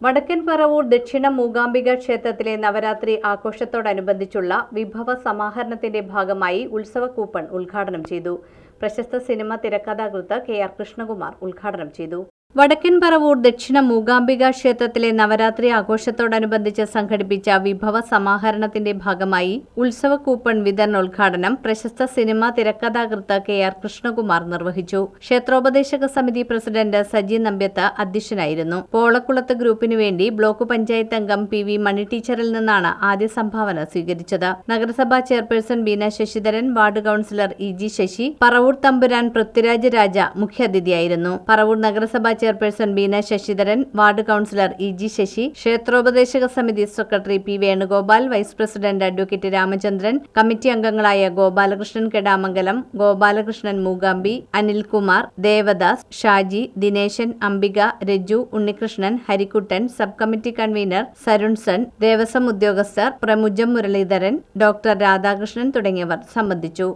വടക്കൻ പറവൂർ ദക്ഷിണ മൂകാംബിക ക്ഷേത്രത്തിലെ നവരാത്രി ആഘോഷത്തോടനുബന്ധിച്ചുള്ള വിഭവ സമാഹരണത്തിന്റെ ഭാഗമായി ഉത്സവ കൂപ്പൺ ഉദ്ഘാടനം ചെയ്തു. പ്രശസ്ത സിനിമ തിരക്കഥാകൃത്ത് കെ ആർ കൃഷ്ണകുമാർ ഉദ്ഘാടനം ചെയ്തു. വടക്കൻ പറവൂർ ദക്ഷിണ മൂകാംബിക ക്ഷേത്രത്തിലെ നവരാത്രി ആഘോഷത്തോടനുബന്ധിച്ച് സംഘടിപ്പിച്ച വിഭവ സമാഹരണത്തിന്റെ ഭാഗമായി ഉത്സവ കൂപ്പൺ വിതരണോദ്ഘാടനം പ്രശസ്ത സിനിമാ തിരക്കഥാകൃത്ത് കെ ആർ കൃഷ്ണകുമാർ നിർവഹിച്ചു. ക്ഷേത്രോപദേശക സമിതി പ്രസിഡന്റ് സജി നമ്പ്യത്ത് അധ്യക്ഷനായിരുന്നു. പോളക്കുളത്ത് ഗ്രൂപ്പിനു വേണ്ടി ബ്ലോക്ക് പഞ്ചായത്ത് അംഗം പി വി മണി ടീച്ചറിൽ നിന്നാണ് ആദ്യ സംഭാവന സ്വീകരിച്ചത്. നഗരസഭാ chairperson Beena Sasidharan ward councillor E G Sasi Paravur Thampuran Prithviraj Raja മുഖ്യാതിഥിയായിരുന്നു. Paravur നഗരസഭാ chairperson Beena Sasidharan ward councillor E G Sasi ക്ഷേത്രോപദേശക സമിതി secretary P Venugopal vice president advocate Ramachandran committee അംഗങ്ങളായ Gopalakrishnan Kedamangalam Gopalakrishnan Mookambi Anilkumar Devadas Shaji Dinesan Ambika Raju Unnikrishnan Harikuttan sub committee convener Sarunson Devaswom ഉദ്യോഗസ്ഥർ പ്രമുജം Muraleedharan doctor Radhakrishnan തുടങ്ങിയവർ സംബന്ധിച്ചു.